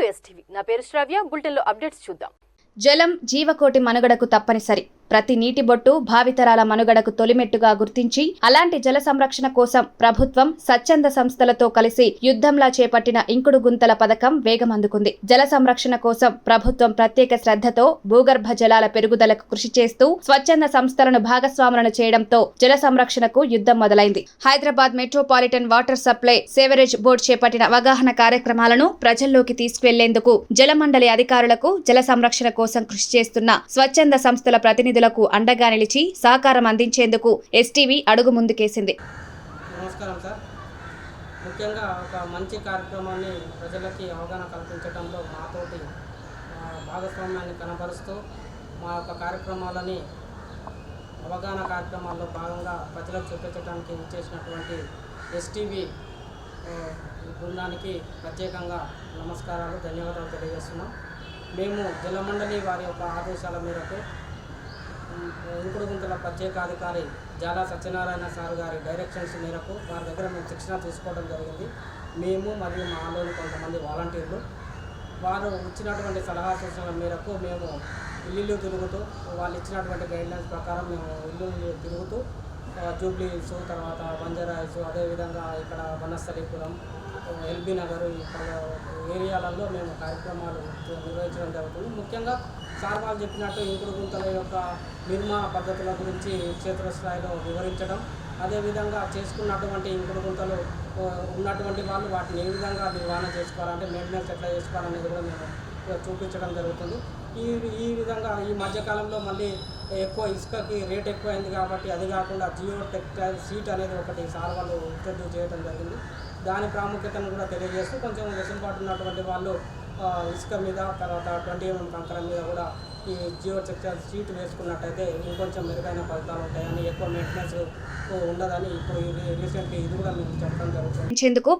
To STV నా పేరు శ్రావ్య. బులెటిన్లో అప్డేట్స్ చూద్దాం. జలం జీవకోటి మనుగడకు తప్పనిసరి. ప్రతి నీటి బొట్టు భావితరాల మనుగడకు తొలిమెట్టుగా గుర్తించి అలాంటి జల సంరక్షణ కోసం ప్రభుత్వం స్వచ్ఛంద సంస్థలతో కలిసి యుద్ధంలా చేపట్టిన ఇంకుడు గుంతల పథకం వేగం అందుకుంది జల సంరక్షణ కోసం ప్రభుత్వం ప్రత్యేక శ్రద్ధతో భూగర్భ జలాల పెరుగుదలకు కృషి చేస్తూ స్వచ్ఛంద సంస్థలను భాగస్వాములను చేయడంతో జల సంరక్షణకు యుద్ధం మొదలైంది. Hyderabad metropolitan water supply sewerage board చేపట్టిన అవగాహన కార్యక్రమాలను ప్రజల్లోకి తీసుకువెళ్ళేందుకు జలమండలి అధికారులకు జల సంరక్షణ కోసం కృషి చేస్తున్న స్వచ్ఛంద సంస్థల ప్రతినిధులకు అండగా నిలిచి సహకారం అందించేందుకు ఎస్టీవీ అడుగు ముందుకేసింది. నమస్కారం సార్. ముఖ్యంగా ఒక మంచి కార్యక్రమాన్ని ప్రజలకి అవగాహన కల్పించడంలో మాతోటి భాగస్వామ్యాన్ని కనబరుస్తూ మా యొక్క కార్యక్రమాలని అవగాహన కార్యక్రమాల్లో భాగంగా ప్రజలకు చూపించడానికి ఇచ్చేసినటువంటి ఎస్టీవీ బృందానికి ప్రత్యేకంగా నమస్కారాలు ధన్యవాదాలు తెలియజేస్తున్నాం. మేము జలమండలి వారి యొక్క ఆదేశాల మేరకు ఇంకుడు గుంతల ప్రత్యేకాధికారి జాలా సత్యనారాయణ సార్ గారి డైరెక్షన్స్ మేరకు వారి దగ్గర మేము శిక్షణ తీసుకోవడం జరిగింది. మేము మరియు మాలోని కొంతమంది వాలంటీర్లు వారు ఇచ్చినటువంటి సలహా సూచనల మేరకు మేము ఇల్లు తిరుగుతూ వాళ్ళు ఇచ్చినటువంటి గైడ్లైన్స్ ప్రకారం మేము ఇల్లు తిరుగుతూ జూబ్లీ హిల్స్ తర్వాత బంజారా హిల్స్ అదేవిధంగా ఇక్కడ వనస్థలీపురం ఎల్బీ నగర్ ఇక్కడ ఏరియాలలో మేము కార్యక్రమాలు నిర్వహించడం జరుగుతుంది. ముఖ్యంగా సార్ వాళ్ళు చెప్పినట్టు ఇంకుడు గుంతల యొక్క నిర్మాణ పద్ధతుల గురించి క్షేత్రస్థాయిలో వివరించడం అదేవిధంగా చేసుకున్నటువంటి ఇంకుడు గుంతలు ఉన్నటువంటి వాళ్ళు వాటిని ఏ విధంగా నిర్వహణ చేసుకోవాలంటే మెయింటెనెన్స్ ఎట్లా చేసుకోవాలనేది కూడా మేము చూపించడం జరుగుతుంది. ఈ ఈ విధంగా ఈ మధ్యకాలంలో మళ్ళీ ఎక్కువ ఇసుకకి రేట్ ఎక్కువైంది కాబట్టి అది కాకుండా జియో టెక్స్టైల్ సీట్ అనేది ఒకటి సార్ వాళ్ళు ఇంట్రడ్యూస్ చేయడం జరిగింది. దాని ప్రాముఖ్యతను కూడా తెలియజేస్తూ కొంచెం వెసులుబాటు ఉన్నటువంటి వాళ్ళు ఇసుక మీద తర్వాత ట్వంటీ ఎంఎం కంకర మీద కూడా ఈ జియో టెక్స్టైల్ సీట్ వేసుకున్నట్టయితే ఇంకొంచెం మెరుగైన ఫలితాలు ఉంటాయని ఎక్కువ మెయింటెనెన్స్ ఉండదని ఇప్పుడు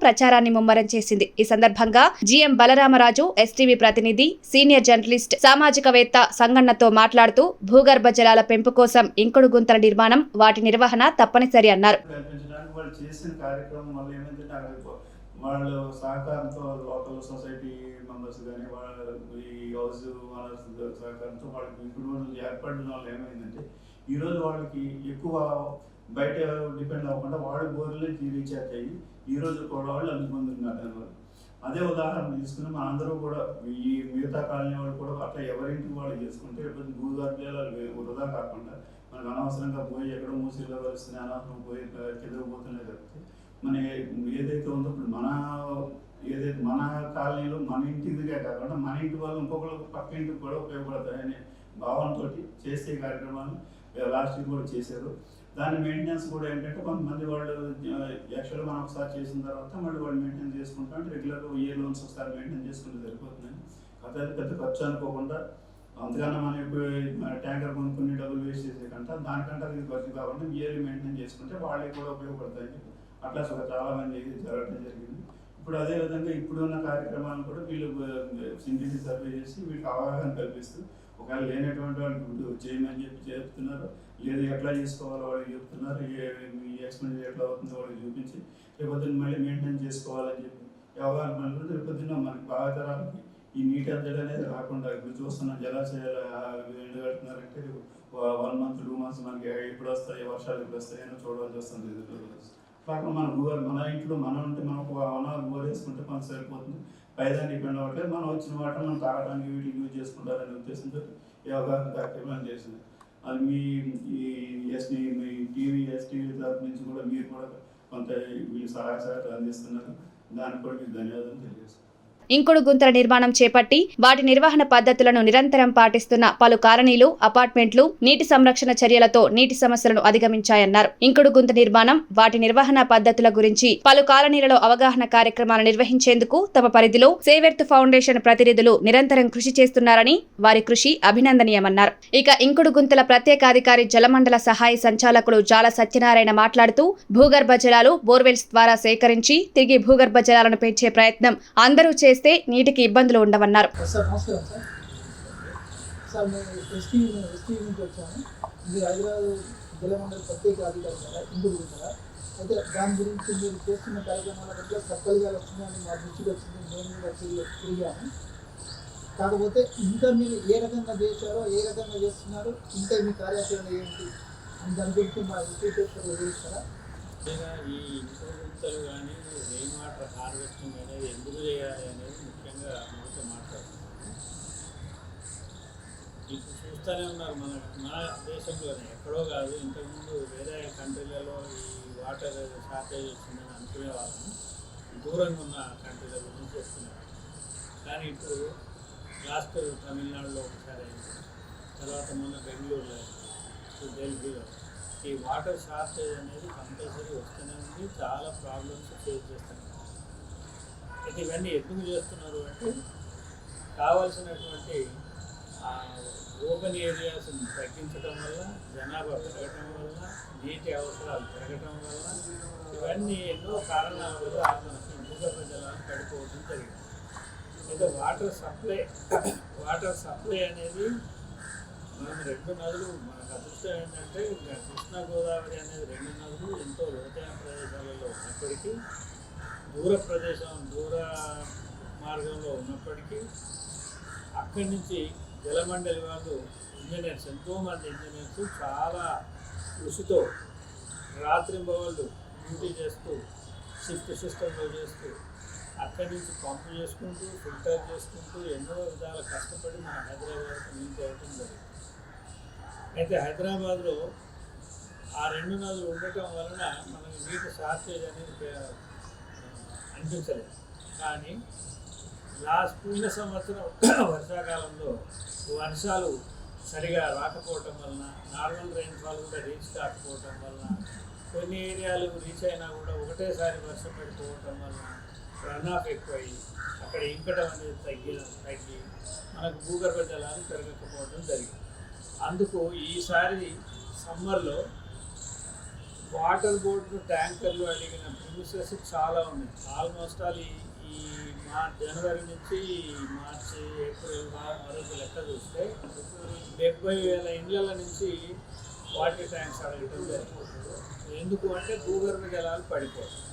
ప్రచారాన్ని ముమ్మరం చేసింది. ఈ సందర్భంగా జీఎం బలరామరాజు ఎస్టీవీ ప్రతినిధి సీనియర్ జర్నలిస్ట్ సామాజికవేత్త సంగన్నతో మాట్లాడుతూ భూగర్భ జలాల పెంపు కోసం ఇంకుడు గుంతల నిర్మాణం వాటి నిర్వహణ తప్పనిసరి అన్నారు. వాళ్ళు సహకారంతో లోకల్ సొసైటీ మెంబర్స్ కానీ వాళ్ళ ఈ హౌస్ ఓనర్స్ సహకారంతో వాళ్ళకి ఇప్పుడు ఏర్పడిన వాళ్ళు ఏమైందంటే ఈరోజు వాళ్ళకి ఎక్కువ బయట డిపెండ్ అవ్వకుండా వాళ్ళ బోర్లే రీఛార్జ్ అయ్యి ఈ రోజు కూడా వాళ్ళు అందుకుంది ఉన్నారు దానివల్ల అదే ఉదాహరణ తీసుకుని మన అందరూ కూడా ఈ మిగతా కాలనీ వాళ్ళు కూడా అట్లా ఎవరింటికి వాళ్ళు చేసుకుంటే రేపు భూగర్భాలు వృధా కాకుండా మనకు అనవసరంగా పోయి ఎక్కడ మూసి కలుస్తున్నాయి అనవసరం పోయి కిందకు పోతున్నాయి తప్పితే మన ఏదైతే ఉందో ఇప్పుడు మన ఏదైతే మన కాలనీలో మన ఇంటిదిగా కాకుండా మన ఇంటి వాళ్ళు ఇంకొకరు పక్క ఇంటికి కూడా ఉపయోగపడతాయనే భావనతో చేసే కార్యక్రమాలు లాస్ట్ కూడా చేశారు. దాని మెయింటెనెన్స్ కూడా ఏంటంటే కొంతమంది వాళ్ళు యాక్చువల్గా మనం ఒకసారి చేసిన తర్వాత మళ్ళీ వాళ్ళు మెయింటైన్ చేసుకుంటా అంటే రెగ్యులర్గా ఏ లోన్స్ ఒకసారి మెయింటైన్ చేసుకుంటే సరిపోతున్నాయి అదే పెద్ద ఖర్చు అనుకోకుండా అందుకన్నా మనం ఇప్పుడు మన ట్యాంకర్ కొనుక్కుని డబ్బులు వేస్ట్ చేసే కంటే దానికంటే ఇది ఖర్చు కాబట్టి ఇయర్లీ మెయింటైన్ చేసుకుంటే వాళ్ళకి కూడా ఉపయోగపడతాయి చెప్పి అట్లా చాలా మంది జరగడం జరిగింది. ఇప్పుడు అదే విధంగా ఇప్పుడు కార్యక్రమాలను కూడా వీళ్ళు సింటిసి సర్వే చేసి వీళ్ళకి అవగాహన కల్పిస్తూ ఒకవేళ లేనటువంటి వాళ్ళకి ఇప్పుడు చేయమని చెప్పి చెప్తున్నారు లేదు ఎట్లా చేసుకోవాలో వాళ్ళకి చెప్తున్నారు. ఏ ఈ ఎక్స్పెండిచర్ ఎట్లా అవుతుందో వాళ్ళకి చూపించి రేపొద్దున మళ్ళీ మెయింటైన్ చేసుకోవాలని చెప్పి అవగాహన పనులు రేపొద్దున మనకి భావితరాలకి ఈ నీటి అద్దెలు అనేది రాకుండా ఇప్పుడు చూస్తున్న జలాశయాలు ఎండగడుతున్నారంటే వన్ మంత్ టూ మంత్స్ మనకి ఎప్పుడు వస్తాయి వర్షాలు ఎప్పుడు వస్తాయని చూడవలసి వస్తుంది. ఎదురు మన భూగర్ మన ఇంట్లో మనం ఉంటే మనం ఒక వన్ అవర్ బోర్ వేసుకుంటే మనం సరిపోతుంది. పైదాన్ని డిపెండ్ అవ్వట్లేదు. మనం వచ్చిన వాటర్ మనం తాగడానికి వీటికి యూజ్ చేసుకుంటారనే ఉద్దేశంతో యోగా కార్యక్రమం చేసింది అది మీ ఈ ఎస్టీ మీ టీవీ ఎస్టీవీ తరఫు నుంచి కూడా మీరు కూడా కొంత మీ సహాయ సహకారం అందిస్తున్నారు. దానికి కూడా మీకు ధన్యవాదాలు తెలియజేస్తున్నాను. ఇంకుడు గుంతల నిర్మాణం చేపట్టి వాటి నిర్వహణ పద్ధతులను నిరంతరం పాటిస్తున్న పలు కాలనీలు అపార్ట్మెంట్లు నీటి సంరక్షణ చర్యలతో నీటి సమస్యలను అధిగమించాయన్నారు. ఇంకుడు గుంత నిర్మాణం వాటి నిర్వహణ పద్ధతుల గురించి పలు కాలనీలలో అవగాహన కార్యక్రమాలు నిర్వహించేందుకు తమ పరిధిలో సేవెర్త్ ఫౌండేషన్ ప్రతినిధులు నిరంతరం కృషి చేస్తున్నారని వారి కృషి అభినందనీయమన్నారు. ఇక ఇంకుడు గుంతల ప్రత్యేకాధికారి జలమండల సహాయ సంచాలకులు జాల సత్యనారాయణ మాట్లాడుతూ భూగర్భ జలాలు బోర్వెల్స్ ద్వారా సేకరించి తిరిగి భూగర్భ జలాలను పెంచే ప్రయత్నం అందరూ చేస్తే నీటికి ఇబ్బందులు ఉండవన్నారు. సార్ సార్ సార్ మేము ఎస్టీ నుంచి హైదరాబాద్ ప్రత్యేక అయితే దాని గురించి మీరు చేస్తున్న కార్యక్రమాల పట్ల సర్కల్ గారు వచ్చిందని మా దృష్టికి వచ్చింది. నేను కూడా తిరిగాను కాకపోతే ఇంకా మీరు ఏ రకంగా చేశారో ఏ రకంగా చేస్తున్నారు ఇంకా మీ కార్యాచరణ ఏంటి అని దాని గురించి మా విశ్లేషకులు చేస్తారా ఈ ఇంకుడు గుంతలు కానీ రెయిన్ వాటర్ హార్వెస్టింగ్ అనేది ఎందుకు చేయాలి అనేది ముఖ్యంగా మనతో మాట్లాడుతున్నాం ఇప్పుడు చూస్తూనే ఉన్నారు మన మన దేశంలోనే ఎక్కడో కాదు ఇంతకుముందు వేరే కంట్రీలలో ఈ వాటర్ షార్టేజ్ వచ్చిందని అనుకునే వాళ్ళం. దూరంగా ఉన్న కంట్రీల గురించి చెప్తున్నారు. కానీ ఇప్పుడు లాస్ట్ తమిళనాడులో ఒకసారి అయింది. తర్వాత మొన్న బెంగళూరులో ఇప్పుడు ఢిల్లీలో. ఈ వాటర్ షార్టేజ్ అనేది కంపల్సరీ వస్తూనే ఉంది. చాలా ప్రాబ్లమ్స్ ఫేస్ చేస్తున్నారు అయితే ఇవన్నీ ఎందుకు చేస్తున్నారు అంటే కావాల్సినటువంటి ఓపెన్ ఏరియాస్ తగ్గించడం వల్ల జనాభా పెరగటం వల్ల నీటి అవసరాలు పెరగటం వల్ల ఇవన్నీ ఎన్నో కారణాల వల్ల మనకి భూగర్భ జలాలు పడిపోవడం జరిగింది. అయితే వాటర్ సప్లై వాటర్ సప్లై అనేది రెండు నదులు మనకు అదృష్టం ఏంటంటే ఇంకా కృష్ణా గోదావరి అనేది రెండు నదులు ఎంతో లోతైన ప్రదేశాలలో ఉన్నప్పటికీ దూర ప్రదేశం దూర మార్గంలో ఉన్నప్పటికీ అక్కడి నుంచి జలమండలి వాళ్ళు ఇంజనీర్స్ ఎంతోమంది ఇంజనీర్స్ చాలా కృషితో రాత్రింబవళ్ళు డ్యూటీ చేస్తూ షిఫ్ట్ సిస్టంలో చేస్తూ అక్కడి నుంచి పంపు చేసుకుంటూ ఫిల్టర్ చేసుకుంటూ ఎన్నో విధాలు కష్టపడి మన హైదరాబాద్కి నీళ్ళు తేవటం జరిగింది. అయితే హైదరాబాద్లో ఆ రెండు నదులు ఉండటం వలన మనకి నీటి షార్టేజ్ అనేది అనిపించలేదు. కానీ లాస్ట్ పోయిన సంవత్సరం వర్షాకాలంలో వర్షాలు సరిగా రాకపోవటం వలన నార్మల్ రైన్ఫాల్ కూడా రీచ్ కాకపోవటం వలన కొన్ని ఏరియాలు రీచ్ అయినా కూడా ఒకటేసారి వర్షం పడిపోవటం వలన రన్ ఆఫ్ ఎక్కువయ్యి అక్కడ ఇంకటం అనేది తగ్గి తగ్గి మనకు భూగర్భ జలాలు పెరగకపోవడం జరిగింది. అందుకు ఈసారి సమ్మర్లో వాటర్ బోర్డు ట్యాంకర్లు అడిగిన ప్రిమిసెస్ చాలా ఉన్నాయి. ఆల్మోస్ట్ అది ఈ మార్చ్ జనవరి నుంచి మార్చి ఏప్రిల్ వరకు లెక్క చూస్తే డెబ్బై వేల ఇండ్ల నుంచి వాటర్ ట్యాంక్స్ అడగటం జరిగింది. ఎందుకు అంటే భూగర్భ జలాలు పడిపోతాయి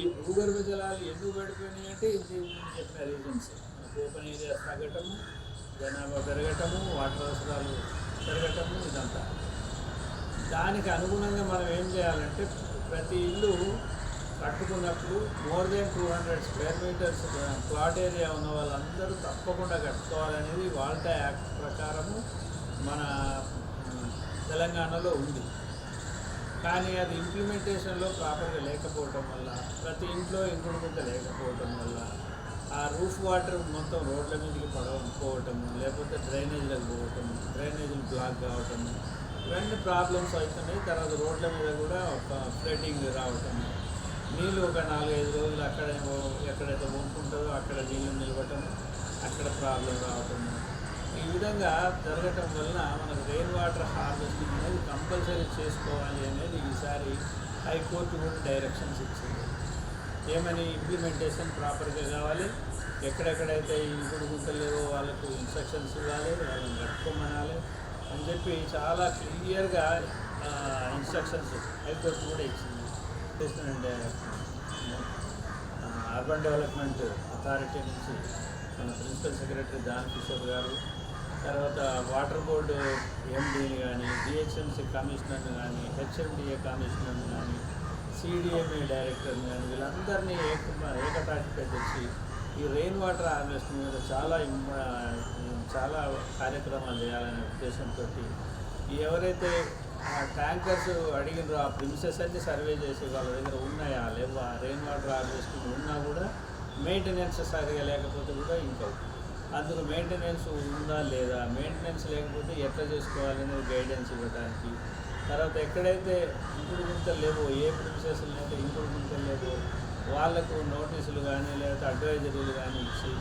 ఈ భూగర్భ జలాలు ఎందుకు పడిపోయినాయి అంటే ఇది చెప్పిన రీజన్స్ ఓపెన్ ఏరియాస్ తగ్గటము జనాభా పెరగటము వాటర్ అవసరాలు పెరగటము ఇదంతా. దానికి అనుగుణంగా మనం ఏం చేయాలంటే ప్రతి ఇల్లు కట్టుకున్నప్పుడు more than two hundred square metres plot area ఉన్న వాళ్ళందరూ తప్పకుండా కట్టుకోవాలనేది వాల్టా యాక్ట్ ప్రకారము మన తెలంగాణలో ఉంది. కానీ అది ఇంప్లిమెంటేషన్లో ప్రాపర్గా లేకపోవటం వల్ల ప్రతి ఇంట్లో ఇంకుడు లేకపోవటం వల్ల ఆ రూఫ్ వాటర్ మొత్తం రోడ్ల మీదకి పడకపోవటము లేకపోతే డ్రైనేజీలకు పోవటము డ్రైనేజీలు బ్లాక్ కావటము ఇవన్నీ ప్రాబ్లమ్స్ అవుతున్నాయి తర్వాత రోడ్ల మీద కూడా ఒక ఫ్లడ్డింగ్ రావటము. నీళ్ళు ఒక నాలుగైదు రోజులు అక్కడ ఎక్కడైతే వంపుంటుందో అక్కడ నీళ్ళు నిలవటము అక్కడ ప్రాబ్లం రావటము. ఈ విధంగా జరగటం వలన మనకు రెయిన్ వాటర్ హార్వెస్టింగ్ అనేది కంపల్సరీ చేసుకోవాలి అనేది ఈసారి హైకోర్టు కూడా డైరెక్షన్స్ ఇచ్చింది. ఏమని ఇంప్లిమెంటేషన్ ప్రాపర్గా కావాలి? ఎక్కడెక్కడైతే ఈ ఇంకుడు గుంతలు వాళ్ళకు ఇన్స్ట్రక్షన్స్ ఇవ్వాలి వాళ్ళని కట్టుకోమనాలి అని చెప్పి చాలా క్లియర్గా ఇన్స్ట్రక్షన్స్ హైకోర్టు కూడా ఇచ్చింది. చేస్తుండే అర్బన్ డెవలప్మెంట్ అథారిటీ నుంచి మన ప్రిన్సిపల్ సెక్రటరీ దాన్ కిషోర్ గారు తర్వాత వాటర్ బోర్డు ఎండీని కానీ జిహెచ్ఎంసీ కమిషనర్ని కానీ హెచ్ఎండిఏ కమిషనర్ని కానీ సిడిఎంఏ డైరెక్టర్ని కానీ వీళ్ళందరినీ ఏక ఏకతాటిపై తెచ్చి ఈ రెయిన్ వాటర్ హార్వెస్ట్ మీద చాలా చాలా కార్యక్రమాలు చేయాలనే ఉద్దేశంతో ఎవరైతే ఆ ట్యాంకర్స్ అడిగినారో ఆ ప్రిమిసెస్ అన్ని సర్వే చేసి వాళ్ళ దగ్గర ఉన్నాయా లేవా రెయిన్ వాటర్ హార్వెస్టింగ్ ఉన్నా కూడా మెయింటెనెన్స్ సరిగా లేకపోతే కూడా ఇంకా అందుకు మెయింటెనెన్స్ ఉందా లేదా? మెయింటెనెన్స్ లేకపోతే ఎట్లా చేసుకోవాలనే గైడెన్స్ ఇవ్వడానికి తర్వాత ఎక్కడైతే ఇంకుడు గుంతలు లేవో ఏ ప్రిమిసెస్ అయితే ఇంకుడు గుంతలు లేవో వాళ్ళకు నోటీసులు కానీ లేకపోతే అడ్వైజరీలు కానీ ఇచ్చి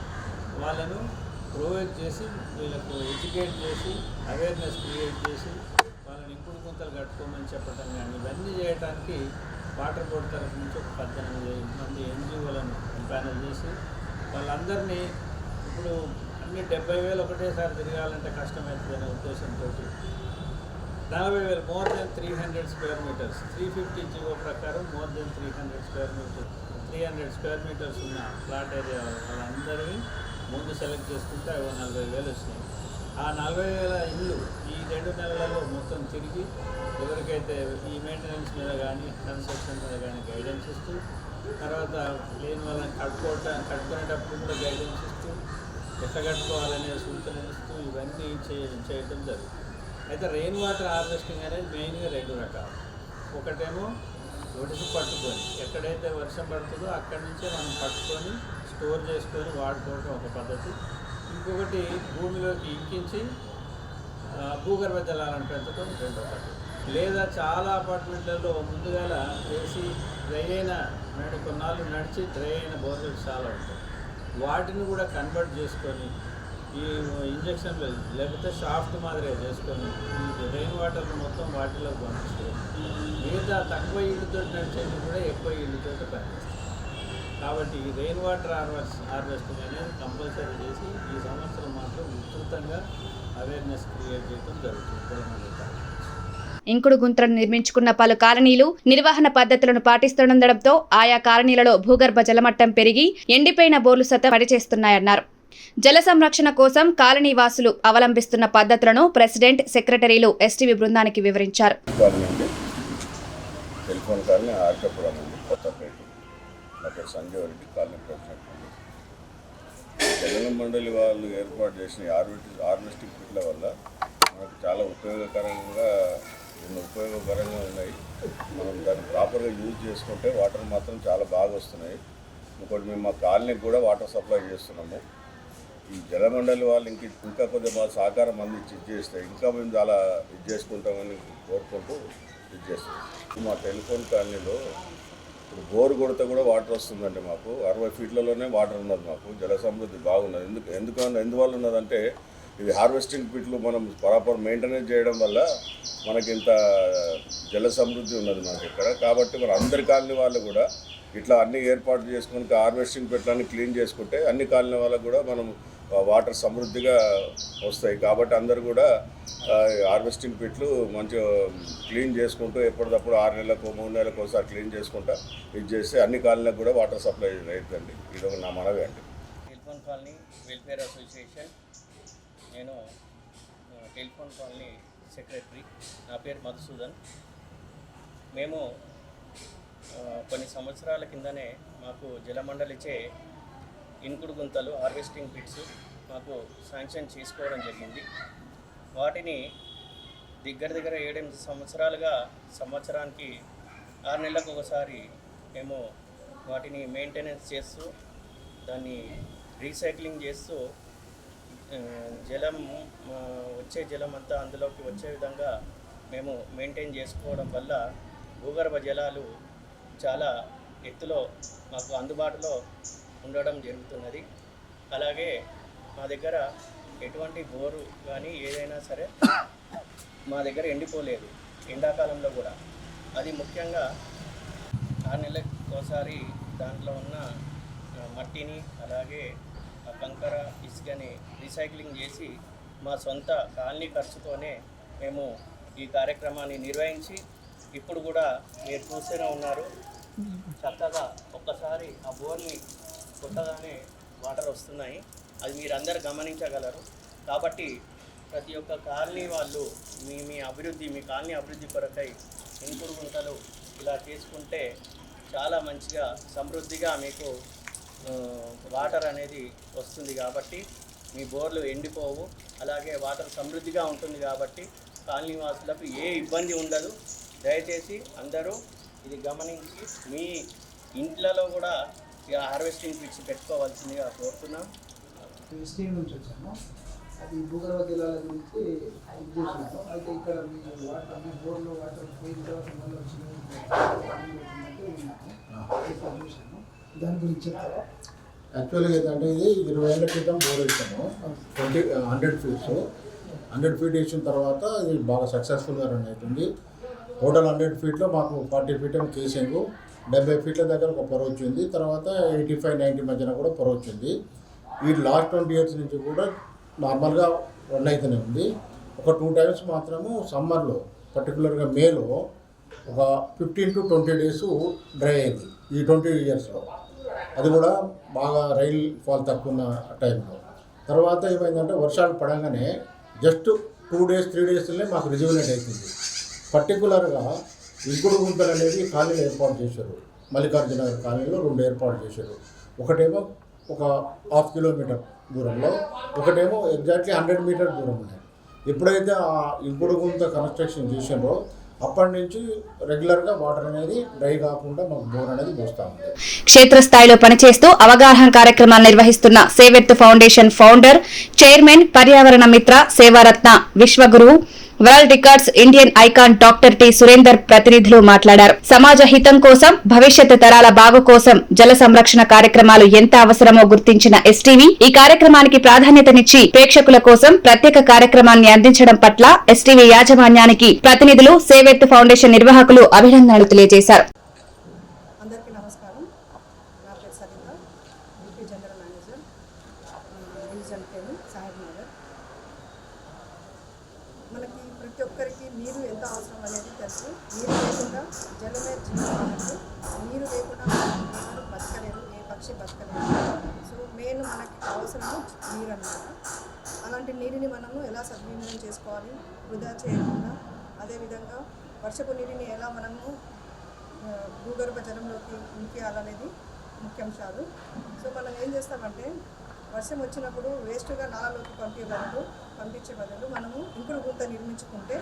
వాళ్ళను ప్రొవైడ్ చేసి వీళ్ళకు ఎడ్యుకేట్ చేసి అవేర్నెస్ క్రియేట్ చేసి వాళ్ళని ఇంకుడు గుంతలు కట్టుకోమని చెప్పడం కానీ ఇవన్నీ చేయడానికి వాటర్ బోర్డు తరఫు నుంచి ఒక పద్దెనిమిది మంది ఎన్జిఓలను ప్యానల్ చేసి వాళ్ళందరినీ ఇప్పుడు అన్ని డెబ్బై వేలు ఒకటేసారి తిరగాలంటే కష్టమవుతుందనే ఉద్దేశంతో నలభై వేలు more than three hundred square metres three fifty GO ప్రకారం more than three hundred square metres three hundred square metres ఉన్న ప్లాట్ ఏరియా వాళ్ళందరినీ ముందు సెలెక్ట్ చేసుకుంటే అవి నలభై వేలు వచ్చినాయి ఆ నలభై వేల ఇల్లు ఈ రెండు నెలలలో మొత్తం తిరిగి ఎవరికైతే ఈ మెయింటెనెన్స్ మీద కానీ కన్స్ట్రక్షన్ మీద కానీ గైడెన్స్ ఇస్తూ తర్వాత లేని వాళ్ళని కట్టుకోవటం కట్టుకునేటప్పుడు కూడా గైడెన్స్ ఇస్తూ ఎట్లా కట్టుకోవాలనే సూచనలు ఇస్తూ ఇవన్నీ చే చేయటం జరుగుతుంది. అయితే రెయిన్ వాటర్ హార్వెస్టింగ్ అనేది మెయిన్గా రెండు రకాలు. ఒకటేమో ఒడిసి పట్టుకొని ఎక్కడైతే వర్షం పడుతుందో అక్కడి నుంచే మనం పట్టుకొని స్టోర్ చేసుకొని వాడుకోవటం ఒక పద్ధతి. ఇంకొకటి భూమిలోకి ఇంకించి భూగర్భ జలాలను పెంచడం రెండో పద్ధతి. లేదా చాలా అపార్ట్మెంట్లలో ముందుగాల వేసి డ్రై అయిన కొన్నాళ్ళు నడిచి డ్రై అయిన బోర్వెల్స్ చాలా ఉంటాయి. వాటిని కూడా కన్వర్ట్ చేసుకొని ఈ ఇంజక్షన్లు లేకపోతే షాఫ్ట్ మాదిరిగా చేసుకొని ఈ రెయిన్ వాటర్ మొత్తం వాటిలోకి పంపిస్తే మిగతా తక్కువ ఇల్లుతో నడిచేది కూడా ఎక్కువ ఇల్లుతో పనిచేస్తాయి. కాబట్టి ఈ రెయిన్ వాటర్ హార్వెస్ట్ హార్వెస్టింగ్ అనేది కంపల్సరీ చేసి ఈ సంవత్సరం మాత్రం విస్తృతంగా అవేర్నెస్ క్రియేట్ చేయడం జరుగుతుంది. తెలంగాణ ఇంకుడు గుంతలను నిర్మించుకున్న పలు కాలనీలు నిర్వహణ పద్ధతులను పాటిస్తుండడంతో ఆయా కాలనీలలో భూగర్భ జలమట్టం పెరిగి ఎండిపోయిన బోర్లు సత పనిచేస్తున్నాయన్నారు. జల సంరక్షణ కోసం కాలనీ వాసులు అవలంబిస్తున్న పద్ధతులను ప్రెసిడెంట్ సెక్రటరీలు ఎస్టీవీ బృందానికి వివరించారు. కాలనీ మండలి వాళ్ళు ఏర్పాటు చేసిన హార్వెస్ట్ హార్వెస్టింగ్ పిట్ల వల్ల మనకు చాలా ఉపయోగకరంగా ఎన్నో ఉపయోగకరంగా ఉన్నాయి. మనం దాన్ని ప్రాపర్గా యూజ్ చేసుకుంటే వాటర్ మాత్రం చాలా బాగా వస్తున్నాయి. ఇంకోటి మేము మా కాలనీకి కూడా వాటర్ సప్లై చేస్తున్నాము. ఈ జలమండలి వాళ్ళు ఇంక ఇంకా కొద్దిగా మా సహకారం అందించి ఇది చేస్తే ఇంకా మేము చాలా ఇది చేసుకుంటామని కోరుకుంటూ ఇది చేస్తాం. మా టెలిఫోన్ కాలనీలో ఇప్పుడు బోరు కొడితే కూడా వాటర్ వస్తుందండి మాకు. అరవై ఫీట్లలోనే వాటర్ ఉన్నది మాకు. జల సమృద్ధి బాగున్నది. ఎందుకు ఎందుకన్నా ఎందువల్ల ఉన్నదంటే ఇది హార్వెస్టింగ్ పిట్లు మనం ప్రాపర్ మెయింటెనెన్స్ చేయడం వల్ల మనకి ఇంత జల సమృద్ధి ఉన్నది మాకు ఇక్కడ. కాబట్టి మన అందరి కాలనీ వాళ్ళు కూడా ఇట్లా అన్ని ఏర్పాటు చేసుకుని హార్వెస్టింగ్ పెట్టాలని క్లీన్ చేసుకుంటే అన్ని కాలనీ వాళ్ళకు కూడా మనం వాటర్ సమృద్ధిగా వస్తాయి. కాబట్టి అందరు కూడా హార్వెస్టింగ్ పిట్లు మంచిగా క్లీన్ చేసుకుంటూ ఎప్పటికప్పుడు ఆరు నెలలకు మూడు నెలలకు ఒకసారి క్లీన్ చేసుకుంటా ఇది చేస్తే అన్ని కాలనీలకు కూడా వాటర్ సప్లై అవుతుందండి. ఇది ఒక నా మనవి అండి. Telephone colony welfare association. నేను టెలిఫోన్ కాలనీ సెక్రటరీ. నా పేరు మధుసూదన్. మేము కొన్ని సంవత్సరాల కిందనే మాకు జలమండలిచే ఇనుకుడు గుంతలు హార్వెస్టింగ్ పిట్స్ మాకు శాంక్షన్ చేసుకోవడం జరిగింది. వాటిని దగ్గర దగ్గర ఏడెనిమిది సంవత్సరాలుగా సంవత్సరానికి ఆరు నెలలకు ఒకసారి మేము వాటిని మెయింటెనెన్స్ చేస్తూ దాన్ని రీసైక్లింగ్ చేస్తూ జలం వచ్చే జలం అంతా అందులోకి వచ్చే విధంగా మేము మెయింటైన్ చేసుకోవడం వల్ల భూగర్భ జలాలు చాలా ఎత్తులో మాకు అందుబాటులో ఉండడం జరుగుతున్నది. అలాగే మా దగ్గర ఎటువంటి బోరు కానీ ఏదైనా సరే మా దగ్గర ఎండిపోలేదు ఎండాకాలంలో కూడా. అది ముఖ్యంగా ఆరు నెలకోసారి దాంట్లో ఉన్న మట్టిని అలాగే ఆ కంకర ఇసుకని రీసైక్లింగ్ చేసి మా సొంత కాలనీ ఖర్చుతోనే మేము ఈ కార్యక్రమాన్ని నిర్వహించి ఇప్పుడు కూడా మీరు చూస్తూనే ఉన్నారు. చక్కగా ఒక్కసారి ఆ బోర్ని కొత్తగానే వాటర్ వస్తున్నాయి. అది మీరందరూ గమనించగలరు. కాబట్టి ప్రతి ఒక్క కాలనీ వాళ్ళు మీ మీ అభివృద్ధి మీ కాలనీ అభివృద్ధి కొరకై ఇంకుడు గుంతలు ఇలా చేసుకుంటే చాలా మంచిగా సమృద్ధిగా మీకు వాటర్ అనేది వస్తుంది కాబట్టి మీ బోర్లు ఎండిపోవు. అలాగే వాటర్ సమృద్ధిగా ఉంటుంది కాబట్టి కాలనీ వాసులకు ఏ ఇబ్బంది ఉండదు. దయచేసి అందరూ ఇది గమనించి మీ ఇంట్లలో కూడా ఈ హార్వెస్టింగ్ పిట్స్ పెట్టుకోవాల్సిందిగా కోరుతున్నాం. ఎస్టీవీ నుంచి వచ్చాము. అది భూగర్భ జలాల గురించి ఇది చేసినాము అయితే ఇక్కడ మీ వాటర్ మీ బోర్లో వాటర్ పోయిన తర్వాత మళ్ళీ దాని గురించి చెప్తారా యాక్చువల్గా ఏంటంటే ఇది ఇరవై ఏళ్ళ క్రితం బోర్ వేసాము. Twenty hundred feets. Hundred feet వేసిన తర్వాత ఇది బాగా సక్సెస్ఫుల్గా రన్ అవుతుంది. టోటల్ హండ్రెడ్ ఫీట్లో మాకు ఫార్టీ ఫీట్ ఏమో కేసింగ్. డెబ్బై ఫీట్ల దగ్గర ఒక పొర వచ్చింది. తర్వాత ఎయిటీ ఫైవ్ నైంటీ మధ్యన కూడా పొర వచ్చింది. ఈ లాస్ట్ ట్వంటీ ఇయర్స్ నుంచి కూడా నార్మల్గా రన్ అవుతూనే ఉంది. ఒక టూ టైమ్స్ మాత్రము సమ్మర్లో పర్టికులర్గా మేలో ఒక fifteen to twenty days dry అయింది ఈ ట్వంటీ ఇయర్స్లో. అది కూడా బాగా రైల్ ఫాల్ తక్కువ ఉన్న టైంలో. తర్వాత ఏమైందంటే వర్షాలు పడంగానే జస్ట్ టూ డేస్ త్రీ డేస్లోనే మాకు రిజర్వేట్ అవుతుంది పర్టికులర్గా ఇంకుడు గుంతలు అనేది కాలనీలు ఏర్పాటు చేశారు. మల్లికార్జున కాలనీలో రెండు ఏర్పాటు చేశారు. ఒకటేమో ఒక హాఫ్ కిలోమీటర్ దూరంలో ఒకటేమో ఎగ్జాక్ట్లీ హండ్రెడ్ మీటర్ దూరం ఉన్నాయి ఎప్పుడైతే ఆ ఇంకుడు గుంత కన్స్ట్రక్షన్ చేశారో అప్పటి నుంచి రెగ్యులర్గా వాటర్ అనేది డ్రై కాకుండా మాకు బోర్ అనేది పోస్తా ఉంది. క్షేత్రస్థాయిలో పనిచేస్తూ అవగాహన కార్యక్రమాలు నిర్వహిస్తున్న సేవెత్తు ఫౌండేషన్ ఫౌండర్ చైర్మన్ పర్యావరణ మిత్ర సేవారత్న విశ్వగురువు world records Indian icon doctor T Surender ప్రతినిధులు మాట్లాడారు. సమాజ హితం కోసం భవిష్యత్ తరాల బాగు కోసం జల సంరక్షణ కార్యక్రమాలు ఎంత అవసరమో గుర్తించిన ఎస్టీవీ ఈ కార్యక్రమానికి ప్రాధాన్యతనిచ్చి ప్రేక్షకుల కోసం ప్రత్యేక కార్యక్రమాన్ని అందించడం పట్ల ఎస్టీవీ యాజమాన్యానికి ప్రతినిధులు సేవెత్ ఫౌండేషన్ నిర్వాహకులు అభినందనలు తెలియజేశారు. మనకి నీరు అన్నమాట అలాంటి నీటిని మనము ఎలా సద్వినియోగం చేసుకోవాలి? వృధా చేయకుండా అదేవిధంగా వర్షపు నీటిని ఎలా మనము భూగర్భ జలంలోకి ఇంకేయాలనేది ముఖ్యాంశాలు. సో మనం ఏం చేస్తామంటే వర్షం వచ్చినప్పుడు వేస్ట్గా నాలలోకి పంపే బదులు పంపించే బదులు మనము ఇంకుడు గుంత నిర్మించుకుంటే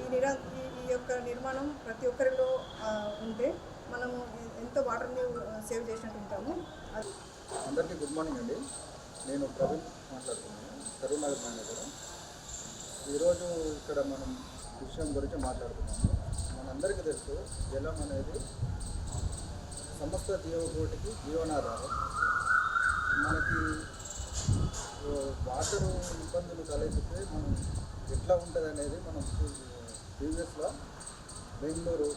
ఈ నిరా ఈ ఈ యొక్క నిర్మాణం ప్రతి ఒక్కరిలో ఉంటే మనము ఎంతో వాటర్ని సేవ్ చేసినట్టు ఉంటాము. అది అందరికీ గుడ్ మార్నింగ్ అండి. నేను ప్రవీణ్ మాట్లాడుతున్నాను. కరూర్ నగర్ మేనేజర్ ఈరోజు ఇక్కడ మనం విషయం గురించి మాట్లాడుతున్నాము. మనందరికీ తెలుసు జలం అనేది సమస్త జీవకోటికి జీవనాధారం. మనకి వాటర్ ఇబ్బందులు కలిగితే మనం ఎట్లా ఉంటుంది అనేది మనం ప్రీవియస్లో బెంగళూరు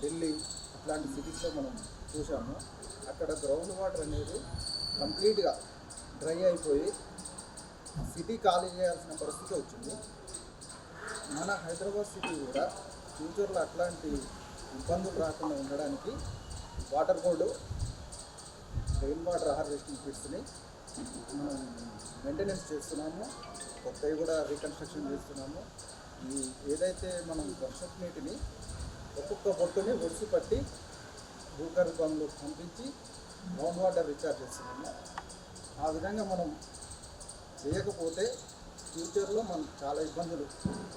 ఢిల్లీ ఇట్లాంటి సిటీస్లో మనం చూసాము అక్కడ గ్రౌండ్ వాటర్ అనేది కంప్లీట్గా డ్రై అయిపోయి సిటీ ఖాళీ చేయాల్సిన పరిస్థితి వచ్చింది. మన హైదరాబాద్ సిటీ కూడా ఫ్యూచర్లో అట్లాంటి ఇబ్బందులు రాకుండా ఉండడానికి water board rain water harvesting కిట్స్ని మనం మెయింటెనెన్స్ చేస్తున్నాము. కొత్తవి కూడా రీకన్స్ట్రక్షన్ చేస్తున్నాము. ఈ ఏదైతే మనం వర్షపు నీటిని ఒక్కొక్క బొట్టుని ఒడిసి పట్టి భూగర్భంలో పంపించి గ్రౌండ్ వాటర్ రీఛార్జ్ చేస్తున్నాము. ఆ విధంగా మనం చేయకపోతే ఫ్యూచర్లో మనం చాలా ఇబ్బందులు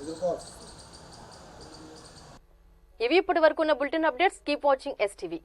ఎదుర్కోవాల్సి ఇవి ఇప్పటి వరకు ఉన్న bulletin updates. Keep watching STV.